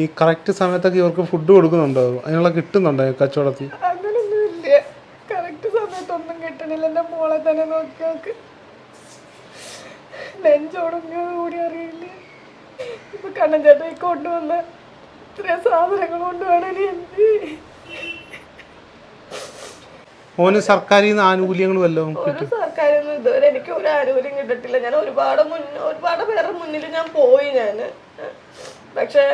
ഈ കറക്റ്റ് സമയത്തൊക്കെ ഇവർക്ക് ഫുഡ് കൊടുക്കുന്നുണ്ടോ അതിനുള്ള കിട്ടുന്നുണ്ടോ കച്ചവടത്തിൽ? അങ്ങനൊന്നും ഇല്ല കറക്റ്റ് സമയത്തൊന്നും കിട്ടണില്ല. എന്റെ മോളെ തന്നെ നോക്കി നോക്ക്. നെഞ്ചോടങ്ങിയത് കൂടി അറിയില്ല. ഇപ്പൊ കണ്ണൻ ചേട്ടൻ ഈ കൊണ്ടുവന്ന ഇത്രയും സാധനങ്ങൾ കൊണ്ടുപോകണേ എന്ത്? ഓന് സർക്കാരിൽ നിന്ന് ആനുകൂല്യങ്ങൾ വല്ലതും ഒരു സർക്കാരിൽ നിന്ന് ഇതുവരെ എനിക്ക് ഒരു ആനുകൂല്യം കിട്ടിട്ടില്ല ഞാൻ ഒരുപാട് മുന്നേ ഒരുപാട് പേരുടെ മുന്നിൽ ഞാൻ പോയി ഞാൻ പക്ഷേ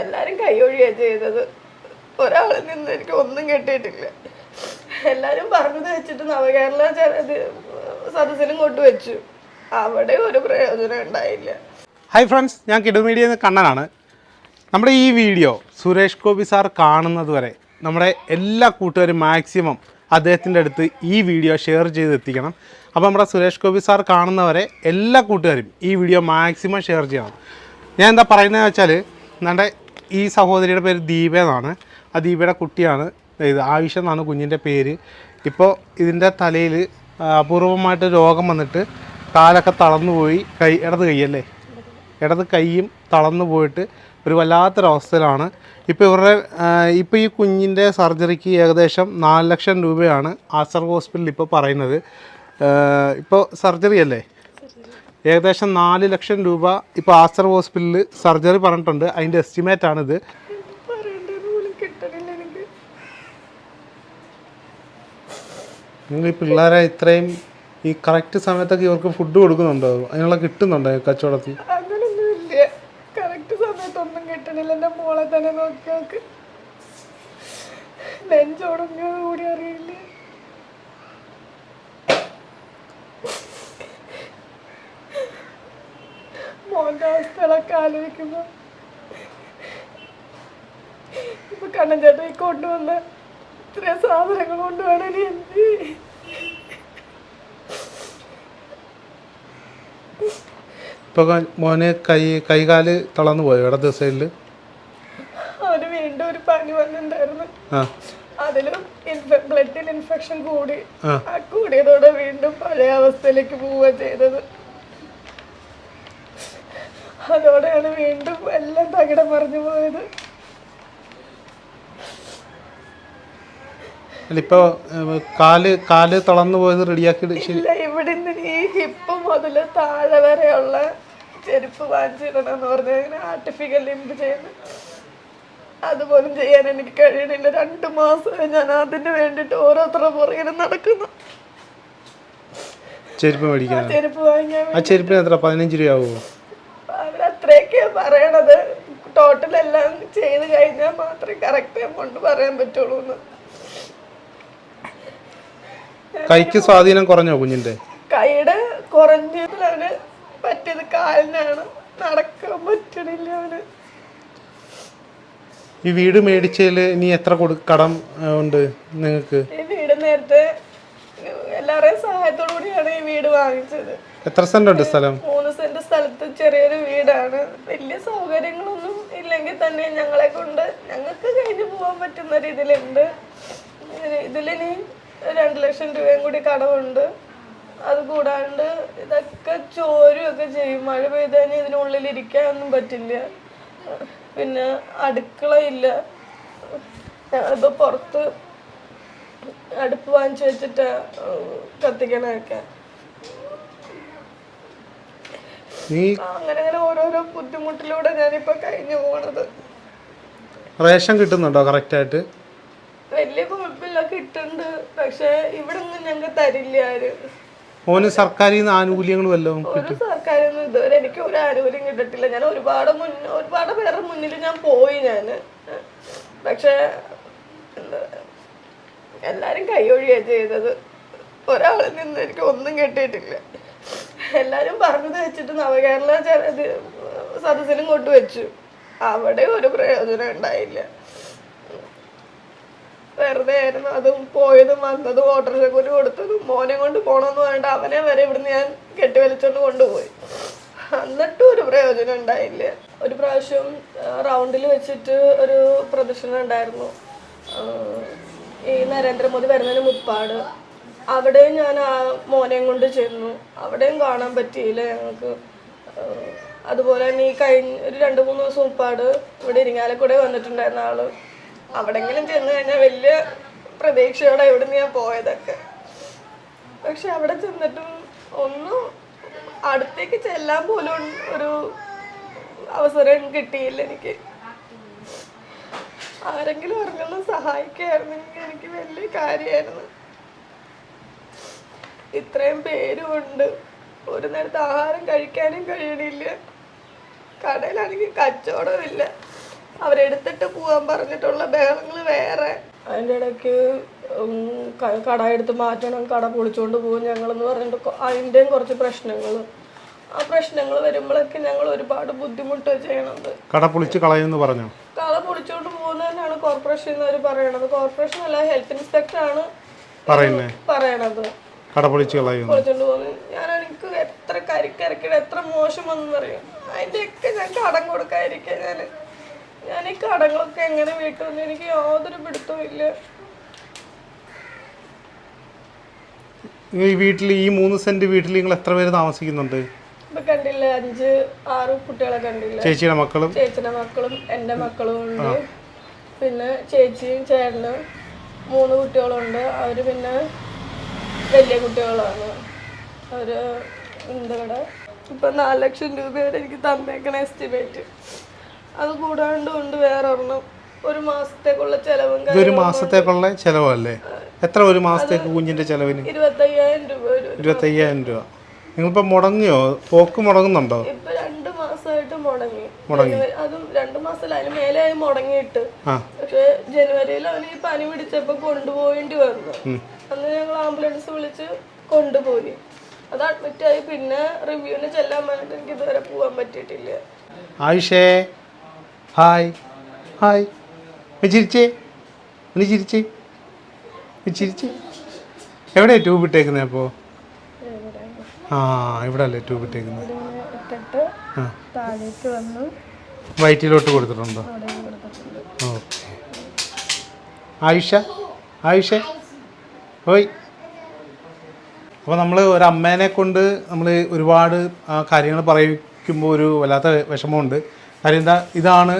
എല്ലാരും കൈയൊഴിയാണ് ചെയ്തത്. ഒരാളിൽ നിന്ന് എനിക്ക് ഒന്നും കിട്ടിയിട്ടില്ല. എല്ലാവരും പറഞ്ഞത് വെച്ചിട്ട് നവകേരള സദസ്സിനും കൊണ്ടുവച്ചു. അവിടെ ഒരു പ്രയോജനം ഉണ്ടായില്ല. ഹായ് ഫ്രണ്ട്സ് ഞാൻ കിടുമീഡിയ കണ്ണനാണ്. നമ്മുടെ ഈ വീഡിയോ സുരേഷ് ഗോപി സാർ കാണുന്നത് വരെ നമ്മുടെ എല്ലാ കൂട്ടുകാരും മാക്സിമം അദ്ദേഹത്തിന്റെ അടുത്ത് ഈ വീഡിയോ ഷെയർ ചെയ്ത് എത്തിക്കണം. അപ്പോൾ നമ്മുടെ സുരേഷ് ഗോപി സാർ കാണുന്നവരെ എല്ലാ കൂട്ടുകാരും ഈ വീഡിയോ മാക്സിമം ഷെയർ ചെയ്യണം. ഞാൻ എന്താ പറയുന്നത് വെച്ചാൽ നമ്മുടെ ഈ സഹോദരിയുടെ പേര് ദീപ എന്നാണ്. ആ ദീപയുടെ കുട്ടിയാണ്. ഇത് ആയുഷ എന്നാണ് കുഞ്ഞിന്റെ പേര്. ഇപ്പോൾ ഇതിന്റെ തലയിൽ അപൂർവമായിട്ട് രോഗം വന്നിട്ട് കാലൊക്കെ തളർന്നു പോയി കൈ ഇടത് കൈയല്ലേ ഇടത് കൈയും തളർന്നു പോയിട്ട് ഒരു വല്ലാത്തൊരവസ്ഥയിലാണ്. ഇപ്പോൾ ഇവരുടെ ഇപ്പോൾ ഈ കുഞ്ഞിന്റെ സർജറിക്ക് ഏകദേശം നാല് ലക്ഷം രൂപയാണ് ആസർ ഹോസ്പിറ്റലിൽ ഇപ്പോൾ പറയുന്നത്. ഇപ്പോൾ സർജറി അല്ലേ? ഏകദേശം നാല് ലക്ഷം രൂപ ഇപ്പോൾ ആസർ ഹോസ്പിറ്റലിൽ സർജറി പറഞ്ഞിട്ടുണ്ട്. അതിന്റെ എസ്റ്റിമേറ്റ് ആണിത്. നിങ്ങൾ ഈ പിള്ളേരെ ഇത്രയും ഈ കറക്റ്റ് സമയത്തൊക്കെ ഇവർക്ക് ഫുഡ് കൊടുക്കുന്നുണ്ടോ? അതിനുള്ള കിട്ടുന്നുണ്ടോ കച്ചവടത്തിൽ? അങ്ങനൊന്നും ഇല്ല കറക്റ്റ് സമയത്തൊന്നും കിട്ടണില്ല. എന്റെ മോളെ തന്നെ നോക്കി നോക്ക്. നെഞ്ചോടങ്ങിയത് കൂടി അറിയില്ല. മോന്റെ അവസ്ഥകളൊക്കെ ആലോചിക്കുമ്പോ ഇപ്പൊ കണ്ണൻ ചേട്ടൻ ഈ കൊണ്ടുവന്ന ഇത്രയും സാധനങ്ങൾ കൊണ്ടുപോകണേ എന്ത്? ഇപ്പൊ മോനെ കൈ കൈകാൽ തളർന്നു പോയോ ഇടത് സൈഡിൽ അവന് വീണ്ടും ഒരു പനി വന്നിട്ടുണ്ടായിരുന്നു. ആ. അതിലും ബ്ലഡിൽ ഇൻഫെക്ഷൻ കൂടി. ആ. കൂടിയതോടെ വീണ്ടും പഴയ അവസ്ഥയിലേക്ക് പോവുക ചെയ്തത്. അതോടെയാണ് വീണ്ടും എല്ലാം തകിടം പറഞ്ഞു പോയത്. ഇപ്പോൾ കാൽ കാൽ തളർന്നു പോയത് റെഡിയാക്കി ഇല്ല ഇവിടെ ഈ ഹിപ്പ് മുതൽ താഴെ വരെയുള്ള ചെരുപ്പ് വാങ്ങിച്ചിടണം എന്ന് പറഞ്ഞാൽ അങ്ങനെ ആർട്ടിഫിക്കൽ ലിമ്പ് ചെയ്യുന്നു. അതുപോലും ചെയ്യാൻ എനിക്ക് കഴിയണില്ല. രണ്ട് മാസം ഞാൻ അതിന് വേണ്ടിയിട്ട് ഓരോരുത്തരുടെ പുറകിലും നടക്കുന്നു. ചെരുപ്പ് മേടിക്കാൻ. ചെരുപ്പ് വാങ്ങിയാൽ ആ ചെരുപ്പിന് എത്ര? പതിനഞ്ച് രൂപയാവുമോ അവരത്രയൊക്കെ പറയണത്. ടോട്ടൽ എല്ലാം ചെയ്ത് കഴിഞ്ഞാൽ മാത്രമേ കറക്റ്റ് എമൗണ്ട് പറയാൻ പറ്റുള്ളൂ എന്ന്. കൈക്ക് സ്വാധീനം കുറഞ്ഞോ കുഞ്ഞിന്റെ? കൈയുടെ കുറഞ്ഞതിൽ അവന് പറ്റിയത് കാലിനാണ്. നടക്കാൻ പറ്റണില്ല അവന്. ഈ വീട് മേടിച്ചതിൽ ഇനി എത്ര കൊടു കടം ഉണ്ട് നിങ്ങൾക്ക്? ഈ വീട് നേരത്തെ എല്ലാവരുടെയും സഹായത്തോടു കൂടിയാണ് ഈ വീട് വാങ്ങിച്ചത്. എത്ര സെന്റ് ഉണ്ട് സ്ഥലം? മൂന്ന് സെന്റ് സ്ഥലത്ത് ചെറിയൊരു വീടാണ്. വലിയ സൗകര്യങ്ങളൊന്നും ഇല്ലെങ്കിൽ തന്നെ ഞങ്ങളെ കൊണ്ട് ഞങ്ങൾക്ക് കഴിഞ്ഞു പോകാൻ പറ്റുന്ന രീതിയിലുണ്ട്. ഇതിലിനി രണ്ട് ലക്ഷം രൂപയും കൂടി കടമുണ്ട് അത് കൂടാണ്ട് ഇതൊക്കെ ചോരുമൊക്കെ ചെയ്യും. മഴ പെയ്ത് കഴിഞ്ഞാൽ ഇതിനുള്ളിൽ ഇരിക്കാനൊന്നും പറ്റില്ല. പിന്നെ അടുക്കള ഇല്ല. ഞങ്ങളിപ്പോൾ പുറത്ത് അടുപ്പ് വാങ്ങിച്ചു വെച്ചിട്ട് കത്തിക്കണമൊക്കെ നീ അങ്ങനെ അങ്ങനെ ഓരോരോ ബുദ്ധിമുട്ടിലൂടെ ഞാനിപ്പോ കഴിഞ്ഞു പോണത്. റേഷൻ കിട്ടുന്നുണ്ടോ കറക്റ്റായിട്ട് വലിയ കുഴപ്പമില്ല കിട്ടുന്നുണ്ട്. പക്ഷെ ഇവിടെ ഒന്നും ഞങ്ങൾക്ക് തരില്ല ആര്. ഓന് സർക്കാരിൽ നിന്ന് ആനുകൂല്യങ്ങൾ വല്ലതും ഒരു സർക്കാരിൽ നിന്ന് ഇതുവരെ എനിക്ക് ഒരു ആനുകൂല്യം കിട്ടിട്ടില്ല ഞാൻ ഒരുപാട് മുന്നേ ഒരുപാട് പേരുടെ മുന്നിൽ ഞാൻ പോയി ഞാൻ പക്ഷെ എന്താ എല്ലാരും കൈയൊഴിയാ ചെയ്തത്. ഒരാളിൽ നിന്ന് എനിക്ക് ഒന്നും കിട്ടിയിട്ടില്ല. എല്ലാരും പറഞ്ഞത് വെച്ചിട്ട് നവകേരള സദസ്സിലും കൊണ്ടുവച്ചു. അവിടെ ഒരു പ്രയോജനം ഉണ്ടായില്ല. വെറുതെ ആയിരുന്നു അതും പോയതും വന്നതും ഓട്ടോറിക്ഷക്കൂലി കൊടുത്തതും മോനെ കൊണ്ട് പോണമെന്ന് വേണ്ട അവനെ വരെ ഇവിടുന്ന് ഞാൻ കെട്ടിവലിച്ചോണ്ട് കൊണ്ടുപോയി. എന്നിട്ടും ഒരു പ്രയോജനം ഉണ്ടായില്ല. ഒരു പ്രാവശ്യം റൗണ്ടിൽ വെച്ചിട്ട് ഒരു പ്രദർശനം ഉണ്ടായിരുന്നു. ഈ നരേന്ദ്രമോദി വരുന്നതിന് മുപ്പാട് അവിടെയും ഞാൻ ആ മോനെയും കൊണ്ട് ചെന്നു. അവിടെയും കാണാൻ പറ്റിയില്ല ഞങ്ങൾക്ക്. അതുപോലെ തന്നെ ഈ കഴിഞ്ഞ ഒരു രണ്ട് മൂന്ന് ദിവസം ഉപ്പാട് ഇവിടെ ഇരിങ്ങാലക്കൂടെ വന്നിട്ടുണ്ടായിരുന്ന ആൾ. അവിടെങ്കിലും ചെന്ന് കഴിഞ്ഞാൽ വലിയ പ്രതീക്ഷയോടെ എവിടുന്ന് ഞാൻ പോയതൊക്കെ. പക്ഷെ അവിടെ ചെന്നിട്ടും ഒന്നും അടുത്തേക്ക് ചെല്ലാൻ പോലും ഒരു അവസരം കിട്ടിയില്ല എനിക്ക്. ആരെങ്കിലും അറിഞ്ഞൊന്ന് സഹായിക്കായിരുന്നെങ്കിൽ എനിക്ക് വലിയ കാര്യമായിരുന്നു. ഇത്രയും പേരുമുണ്ട്. ഒരു നേരത്തെ ആഹാരം കഴിക്കാനും കഴിയണില്ല. കടയിലാണെങ്കിൽ കച്ചവടമില്ല അവരെടുത്തിട്ട് പോകാൻ പറഞ്ഞിട്ടുള്ള ബഹളങ്ങൾ വേറെ. അതിന്റെ ഇടയ്ക്ക് കട എടുത്ത് മാറ്റണം കട പൊളിച്ചുകൊണ്ട് പോകും ഞങ്ങളെന്ന് പറഞ്ഞിട്ട് അതിന്റെയും കുറച്ച് പ്രശ്നങ്ങൾ. ആ പ്രശ്നങ്ങൾ വരുമ്പോഴൊക്കെ ഞങ്ങൾ ഒരുപാട് ബുദ്ധിമുട്ട് ചെയ്യണത്. കട പൊളിച്ച് കളയെന്ന് പറഞ്ഞു? കള പൊളിച്ചോണ്ട് പോകുന്നതന്നെയാണ് കോർപ്പറേഷൻ അവർ പറയണത്. കോർപ്പറേഷൻ അല്ല ഹെൽത്ത് ഇൻസ്പെക്ടർ ആണ് പറയണത്. കട കളയുന്നു ഞാൻ എനിക്ക് എത്ര കരിക്കിറക്കിയത് എത്ര മോശം വന്നെന്നറിയാം അതിന്റെയൊക്കെ ഞാൻ കടം കൊടുക്കാതിരിക്കുക ഞാൻ ഞാൻ ഈ കടങ്ങളൊക്കെ എങ്ങനെ വീട്ടുമെന്ന് എനിക്ക് യാതൊരു പിടുത്തമില്ല ഈ വീട്ടിൽ ഈ മൂന്ന് സെന്റ് വീട്ടിൽ നിങ്ങൾ എത്ര പേര് താമസിക്കുന്നുണ്ട്? ഇപ്പൊ കണ്ടില്ലേ അഞ്ച് ആറ് കുട്ടികളെ കണ്ടില്ല? ചേച്ചിയുടെ മക്കളും? ചേച്ചിയുടെ മക്കളും എന്റെ മക്കളും ഉണ്ട്. പിന്നെ ചേച്ചിയും ചേട്ടനും മൂന്ന് കുട്ടികളുണ്ട്. അവർ പിന്നെ വലിയ കുട്ടികളാണ്. അവർ എന്താ ഇപ്പൊ നാല് ലക്ഷം രൂപ വരെ എനിക്ക് തന്നേക്കണ എസ്റ്റിമേറ്റ് അത് കൂടാണ്ട് കൊണ്ട് വേറെ ഒരെണ്ണം ഒരു മാസത്തേക്കുള്ള ചെലവും ഒരു മാസത്തേക്കുള്ള ചെലവല്ലേ? എത്ര ഒരു മാസത്തേക്ക് കുഞ്ഞിന്റെ ചെലവിന്? ഇരുപത്തയ്യായിരം രൂപ ഇരുപത്തയ്യായിരം രൂപ. നിങ്ങളിപ്പോ മുടങ്ങിയോ? പോക്ക് മുടങ്ങുന്നുണ്ടോ? ഇപ്പൊ രണ്ട് മാസമായിട്ട് മുടങ്ങി. മുടങ്ങി. അതും രണ്ടു മാസം അതിന് മേലെ ആയി മുടങ്ങിയിട്ട്. പക്ഷെ ജനുവരിയിൽ അവന് ഈ പനി പിടിച്ചപ്പോ കൊണ്ടുപോകേണ്ടി വന്നു. അന്ന് ഞങ്ങൾ ആംബുലൻസ് വിളിച്ച് കൊണ്ടുപോയി. അത് അഡ്മിറ്റ് ആയി. പിന്നെ റിവ്യൂവിന് ചെല്ലാൻ വേണ്ടി എനിക്ക് ഇതുവരെ പോകാൻ പറ്റിയിട്ടില്ല. ആയിഷേ ഹായ്. ഹായ്. ചിരിച്ചേ? ചിരിച്ചേ? ചിരിച്ചേ? എവിടെ ട്യൂബ് ഇട്ടേക്കുന്നത് അപ്പോ? ആ ഇവിടെ അല്ലേ ട്യൂബ് ഇട്ടേക്കുന്നത് വയറ്റിലോട്ട് കൊടുത്തിട്ടുണ്ട്. ഓക്കെ. ആയിഷ? ആയിഷ? ഓയ് അപ്പോൾ നമ്മൾ ഒരു അമ്മേനെ കൊണ്ട് നമ്മൾ ഒരുപാട് കാര്യങ്ങൾ പറയിക്കുമ്പോൾ ഒരു വല്ലാത്ത വിഷമമുണ്ട്. കാര്യം എന്താ ഇതാണ്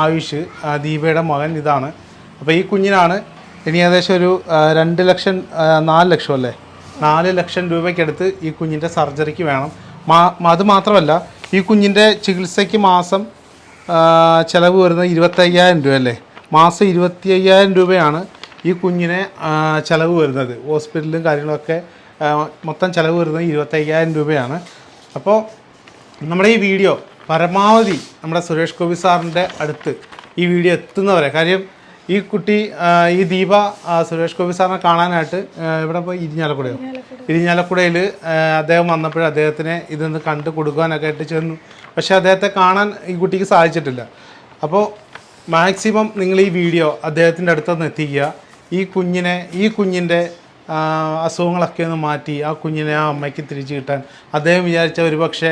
ആയുഷ് ദീപയുടെ മകൻ ഇതാണ്. അപ്പോൾ ഈ കുഞ്ഞിനാണ് ഇനി ഏകദേശം ഒരു രണ്ട് ലക്ഷം നാല് ലക്ഷം അല്ലേ? നാല് ലക്ഷം രൂപയ്ക്കടുത്ത് ഈ കുഞ്ഞിന്റെ സർജറിക്ക് വേണം. മാ അത് മാത്രമല്ല ഈ കുഞ്ഞിന്റെ ചികിത്സയ്ക്ക് മാസം ചിലവ് വരുന്നത് ഇരുപത്തയ്യായിരം രൂപ അല്ലേ മാസം ഇരുപത്തി അയ്യായിരം രൂപയാണ് ഈ കുഞ്ഞിനെ ചിലവ് വരുന്നത്. ഹോസ്പിറ്റലും കാര്യങ്ങളൊക്കെ മൊത്തം ചിലവ് വരുന്നത് ഇരുപത്തയ്യായിരം രൂപയാണ്. അപ്പോൾ നമ്മുടെ ഈ വീഡിയോ പരമാവധി നമ്മുടെ സുരേഷ് ഗോപി സാറിന്റെ അടുത്ത് ഈ വീഡിയോ എത്തുന്നവരെ കാര്യം ഈ കുട്ടി ഈ ദീപ സുരേഷ് ഗോപി സാറിനെ കാണാനായിട്ട് ഇവിടെ പോയി ഇരിഞ്ഞാലക്കുടയോ? ഇരിഞ്ഞാലക്കുടയിൽ അദ്ദേഹം വന്നപ്പോഴും അദ്ദേഹത്തിന് ഇതൊന്ന് കണ്ട് കൊടുക്കാനൊക്കെ ആയിട്ട് ചെന്നു. പക്ഷേ അദ്ദേഹത്തെ കാണാൻ ഈ കുട്ടിക്ക് സാധിച്ചിട്ടില്ല. അപ്പോൾ മാക്സിമം നിങ്ങൾ ഈ വീഡിയോ അദ്ദേഹത്തിന്റെ അടുത്തൊന്ന് എത്തിക്കുക. ഈ കുഞ്ഞിനെ ഈ കുഞ്ഞിന്റെ അസുഖങ്ങളൊക്കെ ഒന്ന് മാറ്റി ആ കുഞ്ഞിനെ ആ അമ്മയ്ക്ക് തിരിച്ചു കിട്ടാൻ അദ്ദേഹം വിചാരിച്ച ഒരു പക്ഷേ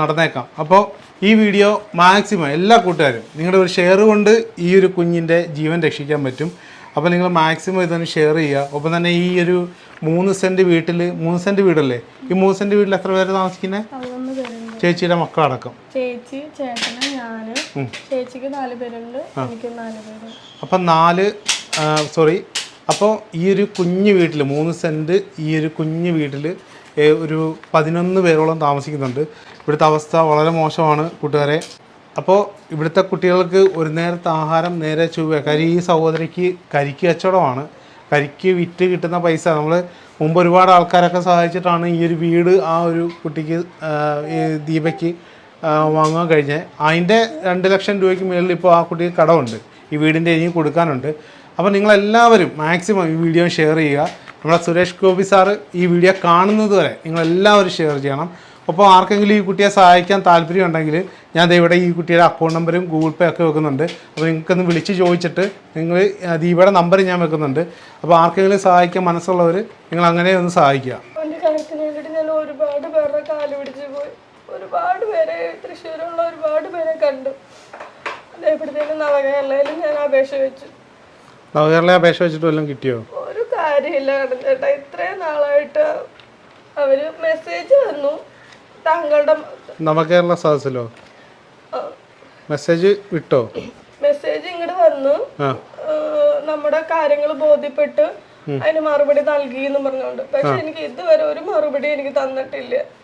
നടന്നേക്കാം. അപ്പോൾ ഈ വീഡിയോ മാക്സിമം എല്ലാ കൂട്ടുകാരും നിങ്ങളുടെ ഒരു ഷെയർ കൊണ്ട് ഈ ഒരു കുഞ്ഞിന്റെ ജീവൻ രക്ഷിക്കാൻ പറ്റും. അപ്പോൾ നിങ്ങൾ മാക്സിമം ഇതൊന്ന് ഷെയർ ചെയ്യുക. ഒപ്പം തന്നെ ഈ ഒരു മൂന്ന് സെന്റ് വീട്ടിൽ മൂന്ന് സെന്റ് വീടല്ലേ? ഈ മൂന്ന് സെന്റ് വീട്ടിൽ എത്ര പേര് താമസിക്കുന്നത് ചേച്ചിയുടെ മക്കളടക്കം. ചേച്ചി ചേട്ടന് ഞാൻ. ചേച്ചിക്ക് നാല് പേരുണ്ട്. എനിക്ക് നാല് അപ്പം നാല് സോറി അപ്പോൾ ഈ ഒരു കുഞ്ഞു വീട്ടിൽ മൂന്ന് സെന്റ് ഈ ഒരു കുഞ്ഞു വീട്ടിൽ ഒരു പതിനൊന്ന് പേരോളം താമസിക്കുന്നുണ്ട്. ഇവിടുത്തെ അവസ്ഥ വളരെ മോശമാണ് കൂട്ടുകാരെ. അപ്പോൾ ഇവിടുത്തെ കുട്ടികൾക്ക് ഒരു നേരത്തെ ആഹാരം നേരെ ചൊവ്വ കാര്യം ഈ സഹോദരിക്ക് കരിക്ക് കച്ചവടമാണ്. കരിക്ക് വിറ്റ് കിട്ടുന്ന പൈസ. നമ്മൾ മുമ്പ് ഒരുപാട് ആൾക്കാരൊക്കെ സഹായിച്ചിട്ടാണ് ഈ ഒരു വീട് ആ ഒരു കുട്ടിക്ക് ദീപയ്ക്ക് വാങ്ങാൻ കഴിഞ്ഞത്. അതിന്റെ രണ്ട് ലക്ഷം രൂപയ്ക്ക് മുകളിൽ ഇപ്പോൾ ആ കുട്ടിക്ക് കടമുണ്ട്. ഈ വീടിന്റെ ഇനിയും കൊടുക്കാനുണ്ട്. അപ്പോൾ നിങ്ങളെല്ലാവരും മാക്സിമം ഈ വീഡിയോ ഷെയർ ചെയ്യുക. നമ്മുടെ സുരേഷ് ഗോപി സാറ് ഈ വീഡിയോ കാണുന്നത് വരെ നിങ്ങളെല്ലാവരും ഷെയർ ചെയ്യണം. അപ്പോൾ ആർക്കെങ്കിലും ഈ കുട്ടിയെ സഹായിക്കാൻ താല്പര്യം ഉണ്ടെങ്കിൽ ഞാൻ ഇവിടെ ഈ കുട്ടിയുടെ അക്കൗണ്ട് നമ്പറും ഗൂഗിൾ പേ ഒക്കെ വെക്കുന്നുണ്ട്. അപ്പോൾ നിങ്ങൾക്കൊന്ന് വിളിച്ച് ചോദിച്ചിട്ട് നിങ്ങൾ ദീപയുടെ നമ്പർ ഞാൻ വെക്കുന്നുണ്ട്. അപ്പോൾ ആർക്കെങ്കിലും സഹായിക്കാൻ മനസ്സുള്ളവർ നിങ്ങൾ അങ്ങനെ ഒന്ന് സഹായിക്കുക. ഒരുപാട് പോയി. ഒരുപാട് പേരെ തൃശ്ശൂരുള്ള ഒരുപാട് പേരെ കണ്ടു. അതേപോഴത്തേക്കും നവകേരളയിലും ഞാൻ അപേക്ഷ വെച്ചു. നവകേരള അപേക്ഷ വെച്ചിട്ട് വല്ലതും കിട്ടിയോ? ഒരു കാര്യമില്ല കടന്നേട്ടാ ഇത്രയും നാളായിട്ട് അവർ മെസ്സേജ് തന്നു താങ്കളുടെ നവകേരള സദസ്സിലോ? മെസ്സേജ് വിട്ടോ? മെസ്സേജ് ഇങ്ങോട്ട് വന്നു. ആ. നമ്മുടെ കാര്യങ്ങൾ ബോധ്യപ്പെട്ട് അതിന് മറുപടി നൽകി എന്ന് പറഞ്ഞുകൊണ്ട് പക്ഷെ എനിക്ക് ഇതുവരെ ഒരു മറുപടി എനിക്ക് തന്നിട്ടില്ല.